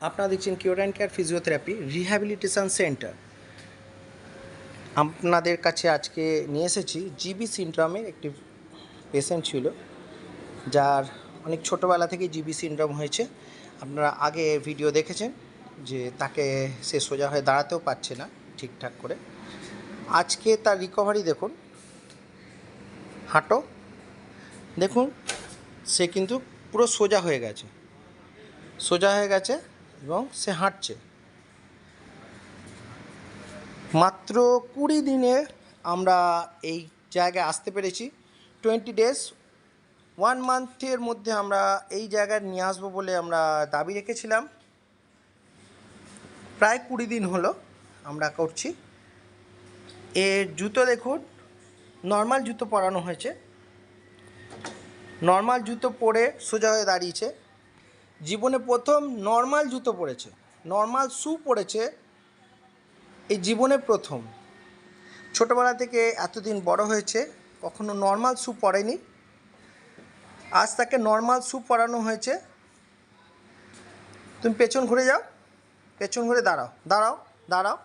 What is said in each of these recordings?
আপনারা দেখছেন cure and care physiotherapy rehabilitation centre আপনাদের কাছে আজকে নিয়ে এসেছি জিবি সিন্ড্রোমের একটি পেশেন্ট ছিল, যার অনেক ছোটোবেলা থেকে জিবি সিন্ড্রোম হয়েছে। আপনারা আগে ভিডিও দেখেছেন যে তাকে সে সোজা হয়ে দাঁড়াতেও পারছে না ঠিকঠাক করে। আজকে তার রিকভারি দেখুন, হাঁটো। দেখুন, সে কিন্তু পুরো সোজা হয়ে গেছে। সোজা হয়ে গেছে এবং সে হাঁটছে। মাত্র কুড়ি দিনে আমরা এই জায়গায় আসতে পেরেছি। টোয়েন্টি ডেজ, ওয়ান মান্থের মধ্যে আমরা এই জায়গায় নিয়ে আসব বলে আমরা দাবি রেখেছিলাম। প্রায় কুড়ি দিন হলো আমরা করছি। এর জুতো দেখুন, নর্মাল জুতো পরানো হয়েছে। নর্মাল জুতো পরে সোজা হয়ে দাঁড়িয়েছে। জীবনে প্রথম নর্মাল জুতো পরেছে, নর্মাল শ্যু পরেছে, এই জীবনে প্রথম। ছোটোবেলা থেকে এতদিন বড় হয়েছে, কখনো নর্মাল শ্যু পরেনি। আজ তাকে নর্মাল শ্যু পরানো হয়েছে। তুমি পেছন ঘুরে যাও, পেছন ঘুরে দাঁড়াও দাঁড়াও দাঁড়াও।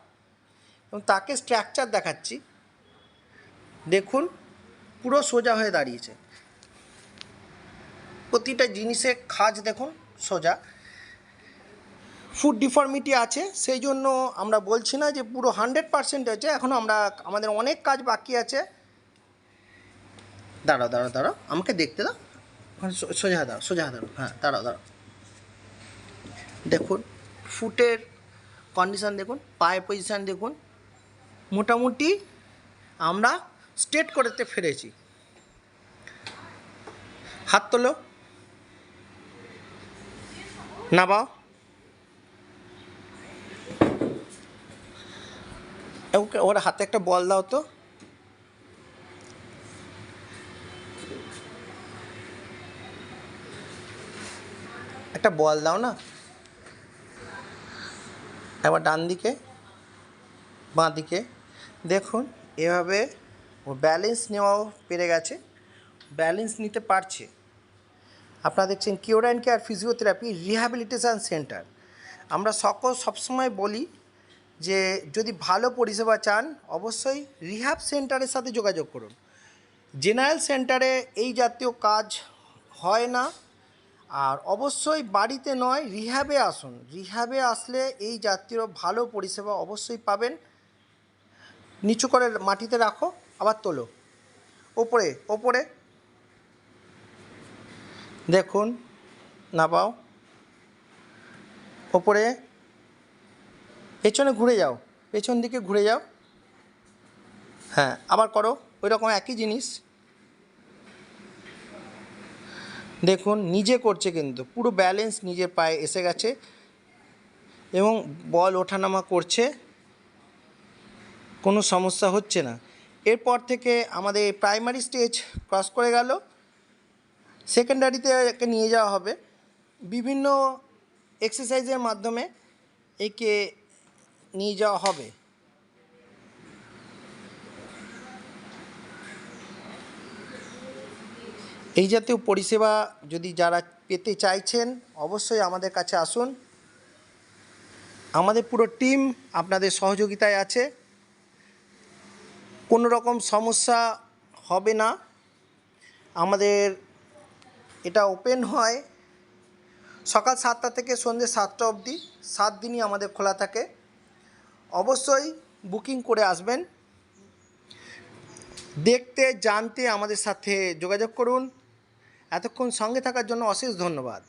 এবং তাকে স্ট্রাকচার দেখাচ্ছি। দেখুন, পুরো সোজা হয়ে দাঁড়িয়েছে। প্রতিটা জিনিসের খাজ দেখুন। সোজা। ফুড ডিফর্মিটি আছে, সেই জন্য আমরা বলছি না যে পুরো হান্ড্রেড পার্সেন্ট আছে, এখন আমরা আমাদের অনেক কাজ বাকি আছে। দাঁড়াও দাঁড়াও দাঁড়াও, আমাকে দেখতে দাও। ওখানে সোজা দাঁড়াও সোজা দাঁড়াও হ্যাঁ দাঁড়াও দাঁড়াও। দেখুন ফুটের কন্ডিশন দেখুন, পায়ের পজিশান দেখুন, মোটামুটি আমরা স্ট্রেট করতে ফেরেছি হাত তোলো। নাবাও ওকে, ওর হাতে একটা বল দাও তো। একটা বল দাও না। এবার ডান দিকে, বাঁ দিকে। দেখুন, এভাবে ও ব্যালেন্স নেওয়াও পেরে গেছে। ব্যালেন্স নিতে পারছে। আপনারা দেখছেন cure and care physiotherapy rehabilitation centre. আমরা সকল সবসময় বলি যে যদি ভালো পরিষেবা চান, অবশ্যই রিহ্যাব সেন্টারের সাথে যোগাযোগ করুন। জেনারেল সেন্টারে এই জাতীয় কাজ হয় না। আর অবশ্যই বাড়িতে নয়, রিহ্যাবে আসুন। রিহ্যাবে আসলে এই জাতীয় ভালো পরিষেবা অবশ্যই পাবেন। নিচু করে মাটিতে রাখো, আবার তোলো। ওপরে ওপরে। দেখুন নাবাও ওপরে, পেছনে ঘুরে যাও। পেছন দিকে ঘুরে যাও। হ্যাঁ আবার করো ওই রকম একই জিনিস। দেখুন, নিজে করছে কিন্তু। পুরো ব্যালেন্স নিজের পায়ে এসে গেছে। এবং বল ওঠানামা করছে। কোনো সমস্যা হচ্ছে না। এরপর থেকে আমাদের প্রাইমারি স্টেজ ক্রস করে গেল। সেকেন্ডারিতে একে নিয়ে যাওয়া হবে। বিভিন্ন এক্সারসাইজের মাধ্যমে একে নিয়ে যাওয়া হবে। এই জাতীয় পরিষেবা যদি যারা পেতে চাইছেন, অবশ্যই আমাদের কাছে আসুন। আমাদের পুরো টিম আপনাদের সহযোগিতায় আছে। কোনো রকম সমস্যা হবে না। আমাদের এটা ওপেন হয়। সকাল সাতটা থেকে সন্ধ্যে সাতটা অবধি, সাত দিনই আমাদের খোলা থাকে। অবশ্যই বুকিং করে আসবেন। দেখতে, জানতে আমাদের সাথে যোগাযোগ করুন। এতক্ষণ সঙ্গে থাকার জন্য অশেষ ধন্যবাদ।